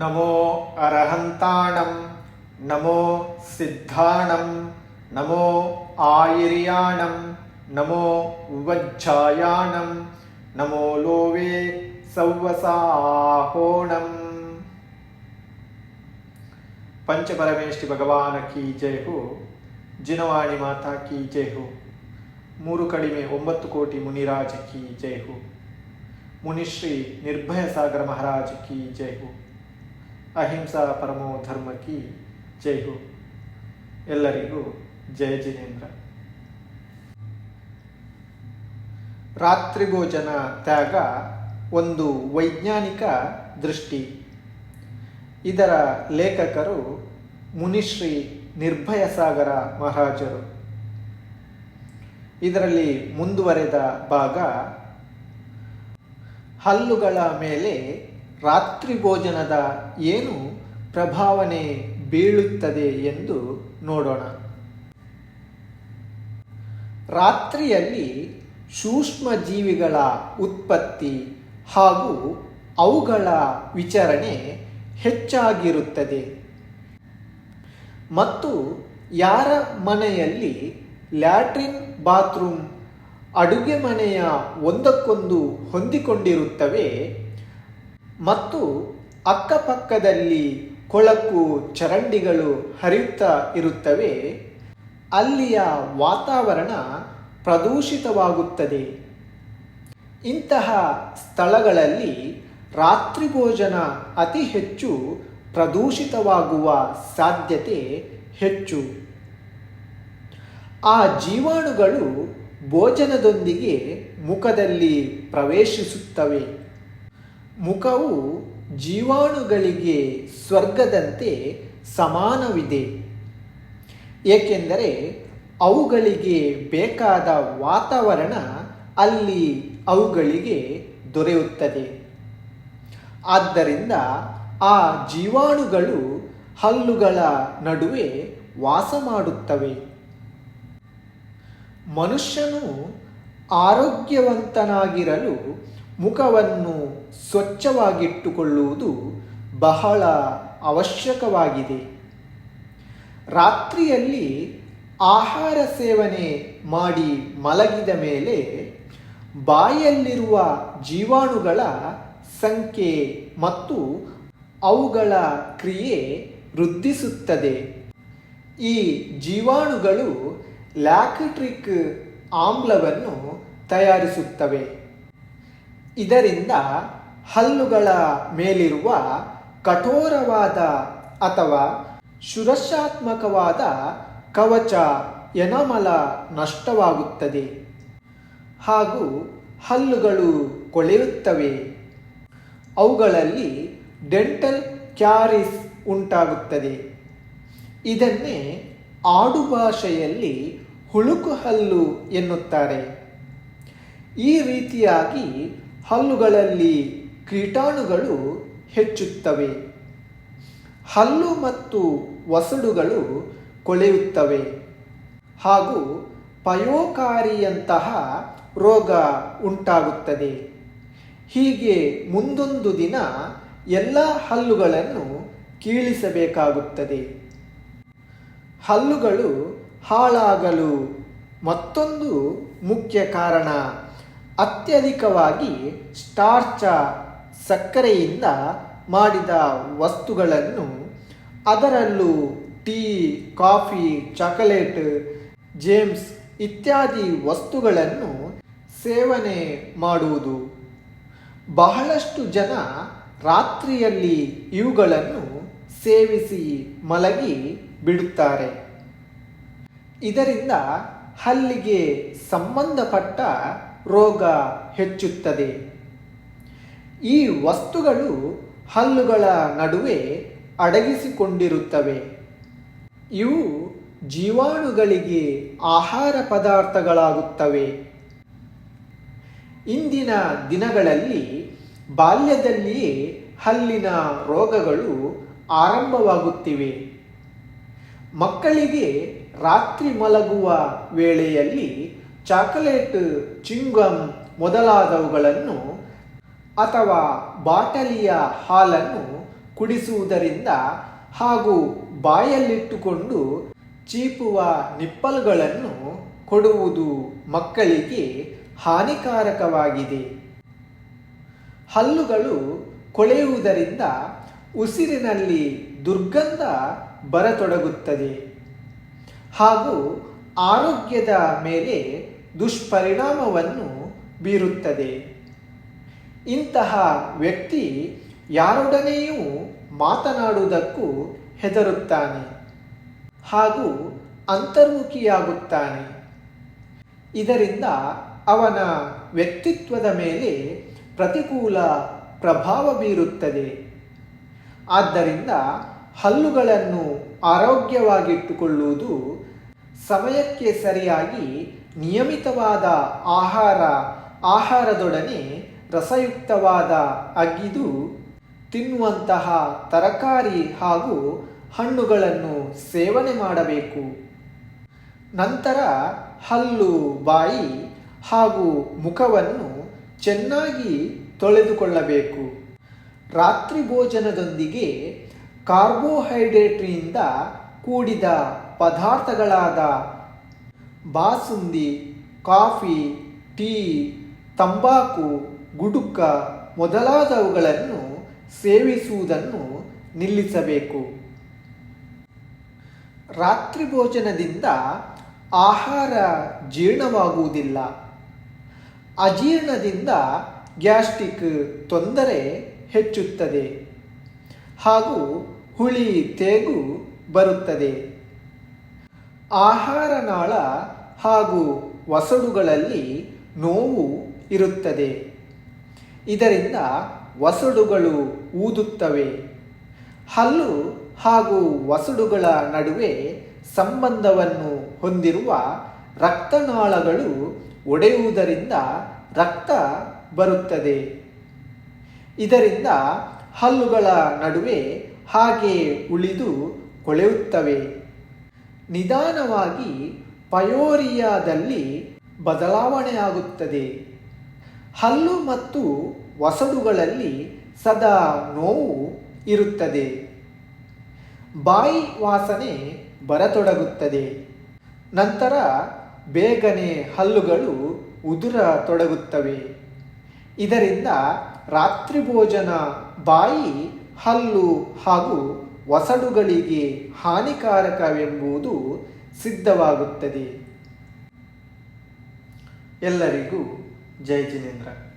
ನಮೋ ಅರಹಂತಾಣಂ ನಮೋ ಸಿದ್ಧಾಣಂ ನಮೋ ಆಯಿರ್ಯಾಣಂ ನಮೋ ವಜ್ಜಾಯಾಣಂ ನಮೋ ಲೋವೆ ಸೌವಸಾಹೋಣಂ ಪಂಚಪರಮೇಷ್ಠಿ ಭಗವಾನ ಕಿ ಜೈ ಹೋ ಜಿನವಾಣಿ ಮಾತಾ ಕಿ ಜೈ ಹೋ ಮೂರು ಕಡಿಮೆ ಒಂಬತ್ತು ಕೋಟಿ ಮುನಿರಾಜ ಕಿ ಜೈ ಹೋ ಮುನಿಶ್ರೀ ನಿರ್ಭಯ ಸಾಗರ ಮಹಾರಾಜ ಕಿ ಜೈ ಹೋ ಅಹಿಂಸಾ ಪರಮೋ ಧರ್ಮಕ್ಕೆ ಜೈ ಹೋ ಎಲ್ಲರಿಗೂ ಜಯ ಜಿನೇಂದ್ರ. ರಾತ್ರಿ ಭೋಜನ ತ್ಯಾಗ ಒಂದು ವೈಜ್ಞಾನಿಕ ದೃಷ್ಟಿ. ಇದರ ಲೇಖಕರು ಮುನಿಶ್ರೀ ನಿರ್ಭಯ ಸಾಗರ ಮಹಾರಾಜರು. ಇದರಲ್ಲಿ ಮುಂದುವರೆದ ಭಾಗ ಹಲ್ಲುಗಳ ಮೇಲೆ ರಾತ್ರಿ ಭೋಜನದ ಏನು ಪ್ರಭಾವನೆ ಬೀಳುತ್ತದೆ ಎಂದು ನೋಡೋಣ. ರಾತ್ರಿಯಲ್ಲಿ ಸೂಕ್ಷ್ಮ ಜೀವಿಗಳ ಉತ್ಪತ್ತಿ ಹಾಗೂ ಅವುಗಳ ವಿಚರಣೆ ಹೆಚ್ಚಾಗಿರುತ್ತದೆ. ಮತ್ತು ಯಾರ ಮನೆಯಲ್ಲಿ ಲ್ಯಾಟ್ರಿನ್ ಬಾತ್ರೂಮ್ ಅಡುಗೆ ಮನೆಯ ಒಂದಕ್ಕೊಂದು ಹೊಂದಿಕೊಂಡಿರುತ್ತವೆ ಮತ್ತು ಅಕ್ಕಪಕ್ಕದಲ್ಲಿ ಕೊಳಕು ಚರಂಡಿಗಳು ಹರಿಯುತ್ತಾ ಇರುತ್ತವೆ, ಅಲ್ಲಿಯ ವಾತಾವರಣ ಪ್ರದೂಷಿತವಾಗುತ್ತದೆ. ಇಂತಹ ಸ್ಥಳಗಳಲ್ಲಿ ರಾತ್ರಿ ಭೋಜನ ಅತಿ ಹೆಚ್ಚು ಪ್ರದೂಷಿತವಾಗುವ ಸಾಧ್ಯತೆ ಹೆಚ್ಚು. ಆ ಜೀವಾಣುಗಳು ಭೋಜನದೊಂದಿಗೆ ಮುಖದಲ್ಲಿ ಪ್ರವೇಶಿಸುತ್ತವೆ. ಮುಖವು ಜೀವಾಣುಗಳಿಗೆ ಸ್ವರ್ಗದಂತೆ ಸಮಾನವಿದೆ. ಏಕೆಂದರೆ ಅವುಗಳಿಗೆ ಬೇಕಾದ ವಾತಾವರಣ ಅಲ್ಲಿ ಅವುಗಳಿಗೆ ದೊರೆಯುತ್ತದೆ. ಆದ್ದರಿಂದ ಆ ಜೀವಾಣುಗಳು ಹಲ್ಲುಗಳ ನಡುವೆ ವಾಸ ಮಾಡುತ್ತವೆ. ಮನುಷ್ಯನು ಆರೋಗ್ಯವಂತನಾಗಿರಲು ಮುಖವನ್ನು ಸ್ವಚ್ಛವಾಗಿಟ್ಟುಕೊಳ್ಳುವುದು ಬಹಳ ಅವಶ್ಯಕವಾಗಿದೆ. ರಾತ್ರಿಯಲ್ಲಿ ಆಹಾರ ಸೇವನೆ ಮಾಡಿ ಮಲಗಿದ ಮೇಲೆ ಬಾಯಲ್ಲಿರುವ ಜೀವಾಣುಗಳ ಸಂಖ್ಯೆ ಮತ್ತು ಅವುಗಳ ಕ್ರಿಯೆ ವೃದ್ಧಿಸುತ್ತದೆ. ಈ ಜೀವಾಣುಗಳು ಲ್ಯಾಕ್ಟ್ರಿಕ್ ಆಮ್ಲವನ್ನು ತಯಾರಿಸುತ್ತವೆ. ಇದರಿಂದ ಹಲ್ಲುಗಳ ಮೇಲಿರುವ ಕಠೋರವಾದ ಅಥವಾ ಸುರಕ್ಷಾತ್ಮಕವಾದ ಕವಚ ಎನಮಲ ನಷ್ಟವಾಗುತ್ತದೆ. ಹಾಗೂ ಹಲ್ಲುಗಳು ಕೊಳೆಯುತ್ತವೆ. ಅವುಗಳಲ್ಲಿ ಡೆಂಟಲ್ ಕ್ಯಾರಿಸ್ ಉಂಟಾಗುತ್ತದೆ. ಇದನ್ನೇ ಆಡುಭಾಷೆಯಲ್ಲಿ ಹುಳುಕು ಹಲ್ಲು ಎನ್ನುತ್ತಾರೆ. ಈ ರೀತಿಯಾಗಿ ಹಲ್ಲುಗಳಲ್ಲಿ ಕೀಟಾಣುಗಳು ಹೆಚ್ಚುತ್ತವೆ. ಹಲ್ಲು ಮತ್ತು ವಸಡುಗಳು ಕೊಳೆಯುತ್ತವೆ. ಹಾಗೂ ಪಯೋಕಾರಿಯಂತಹ ರೋಗ ಉಂಟಾಗುತ್ತದೆ. ಹೀಗೆ ಮುಂದೊಂದು ದಿನ ಎಲ್ಲ ಹಲ್ಲುಗಳನ್ನು ಕೀಳಿಸಬೇಕಾಗುತ್ತದೆ. ಹಲ್ಲುಗಳು ಹಾಳಾಗಲು ಮತ್ತೊಂದು ಮುಖ್ಯ ಕಾರಣ. ಅತ್ಯಧಿಕವಾಗಿ ಸ್ಟಾರ್ಚ ಸಕ್ಕರೆಯಿಂದ ಮಾಡಿದ ವಸ್ತುಗಳನ್ನು ಅದರಲ್ಲೂ ಟೀ, ಕಾಫಿ, ಚಾಕೊಲೇಟ್, ಜೇಮ್ಸ್ ಇತ್ಯಾದಿ ವಸ್ತುಗಳನ್ನು ಸೇವನೆ ಮಾಡುವುದು. ಬಹಳಷ್ಟು ಜನ ರಾತ್ರಿಯಲ್ಲಿ ಇವುಗಳನ್ನು ಸೇವಿಸಿ ಮಲಗಿ ಬಿಡುತ್ತಾರೆ. ಇದರಿಂದ ಹಲ್ಲಿಗೆ ಸಂಬಂಧಪಟ್ಟ ರೋಗ ಹೆಚ್ಚುತ್ತದೆ. ಈ ವಸ್ತುಗಳು ಹಲ್ಲುಗಳ ನಡುವೆ ಅಡಗಿಸಿಕೊಂಡಿರುತ್ತವೆ. ಇವು ಜೀವಾಣುಗಳಿಗೆ ಆಹಾರ ಪದಾರ್ಥಗಳಾಗುತ್ತವೆ. ಇಂದಿನ ದಿನಗಳಲ್ಲಿ ಬಾಲ್ಯದಲ್ಲಿಯೇ ಹಲ್ಲಿನ ರೋಗಗಳು ಆರಂಭವಾಗುತ್ತಿವೆ. ಮಕ್ಕಳಿಗೆ ರಾತ್ರಿ ಮಲಗುವ ವೇಳೆಯಲ್ಲಿ ಚಾಕೊಲೇಟ್, ಚಿಂಗಮ್ ಮೊದಲಾದವುಗಳನ್ನು ಅಥವಾ ಬಾಟಲಿಯ ಹಾಲನ್ನು ಕುಡಿಸುವುದರಿಂದ ಹಾಗೂ ಬಾಯಲ್ಲಿಟ್ಟುಕೊಂಡು ಚೀಪುವ ನಿಪ್ಪಲ್ಗಳನ್ನು ಕೊಡುವುದು ಮಕ್ಕಳಿಗೆ ಹಾನಿಕಾರಕವಾಗಿದೆ. ಹಲ್ಲುಗಳು ಕೊಳೆಯುವುದರಿಂದ ಉಸಿರಿನಲ್ಲಿ ದುರ್ಗಂಧ ಬರತೊಡಗುತ್ತದೆ ಹಾಗೂ ಆರೋಗ್ಯದ ಮೇಲೆ ದುಷ್ಪರಿಣಾಮವನ್ನು ಬೀರುತ್ತದೆ. ಇಂತಹ ವ್ಯಕ್ತಿ ಯಾರೊಡನೆಯೂ ಮಾತನಾಡುವುದಕ್ಕೂ ಹೆದರುತ್ತಾನೆ ಹಾಗೂ ಅಂತರ್ಮುಖಿಯಾಗುತ್ತಾನೆ. ಇದರಿಂದ ಅವನ ವ್ಯಕ್ತಿತ್ವದ ಮೇಲೆ ಪ್ರತಿಕೂಲ ಪ್ರಭಾವ ಬೀರುತ್ತದೆ. ಆದ್ದರಿಂದ ಹಲ್ಲುಗಳನ್ನು ಆರೋಗ್ಯವಾಗಿಟ್ಟುಕೊಳ್ಳುವುದು ಸಮಯಕ್ಕೆ ಸರಿಯಾಗಿ ನಿಯಮಿತವಾದ ಆಹಾರ, ಆಹಾರದೊಡನೆ ರಸಯುಕ್ತವಾದ ಅಗಿದು ತಿನ್ನುವಂತಹ ತರಕಾರಿ ಹಾಗೂ ಹಣ್ಣುಗಳನ್ನು ಸೇವನೆ ಮಾಡಬೇಕು. ನಂತರ ಹಲ್ಲು, ಬಾಯಿ ಹಾಗೂ ಮುಖವನ್ನು ಚೆನ್ನಾಗಿ ತೊಳೆದುಕೊಳ್ಳಬೇಕು. ರಾತ್ರಿ ಭೋಜನದೊಂದಿಗೆ ಕಾರ್ಬೋಹೈಡ್ರೇಟ್ರಿಯಿಂದ ಕೂಡಿದ ಪದಾರ್ಥಗಳಾದ ಬಾಸುಂದಿ, ಕಾಫಿ, ಟೀ, ತಂಬಾಕು, ಗುಡುಕ ಮೊದಲಾದವುಗಳನ್ನು ಸೇವಿಸುವುದನ್ನು ನಿಲ್ಲಿಸಬೇಕು. ರಾತ್ರಿ ಭೋಜನದಿಂದ ಆಹಾರ ಜೀರ್ಣವಾಗುವುದಿಲ್ಲ. ಅಜೀರ್ಣದಿಂದ ಗ್ಯಾಸ್ಟ್ರಿಕ್ ತೊಂದರೆ ಹೆಚ್ಚುತ್ತದೆ. ಹಾಗೂ ಹುಳಿ, ತೇಗು ಬರುತ್ತದೆ. ಆಹಾರ ನಾಳ ಹಾಗೂ ವಸಡುಗಳಲ್ಲಿ ನೋವು ಇರುತ್ತದೆ. ಇದರಿಂದ ವಸಡುಗಳು ಊದುತ್ತವೆ. ಹಲ್ಲು ಹಾಗೂ ವಸಡುಗಳ ನಡುವೆ ಸಂಬಂಧವನ್ನು ಹೊಂದಿರುವ ರಕ್ತನಾಳಗಳು ಒಡೆಯುವುದರಿಂದ ರಕ್ತ ಬರುತ್ತದೆ. ಇದರಿಂದ ಹಲ್ಲುಗಳ ನಡುವೆ ಹಾಗೆ ಉಳಿದು ಕೊಳೆಯುತ್ತವೆ. ನಿಧಾನವಾಗಿ ಪಯೋರಿಯಾದಲ್ಲಿ ಬದಲಾವಣೆಯಾಗುತ್ತದೆ. ಹಲ್ಲು ಮತ್ತು ವಸಡುಗಳಲ್ಲಿ ಸದಾ ನೋವು ಇರುತ್ತದೆ. ಬಾಯಿ ವಾಸನೆ ಬರತೊಡಗುತ್ತದೆ. ನಂತರ ಬೇಗನೆ ಹಲ್ಲುಗಳು ಉದುರ ತೊಡಗುತ್ತವೆ ಇದರಿಂದ ರಾತ್ರಿ ಭೋಜನ ಬಾಯಿ ಹಲ್ಲು ಹಾಗೂ ವಸಡುಗಳಿಗೆ ಹಾನಿಕಾರಕವೆಂಬುದು ಸಿದ್ಧವಾಗುತ್ತದೆ. ಎಲ್ಲರಿಗೂ ಜೈ ಜಿನೇಂದ್ರ.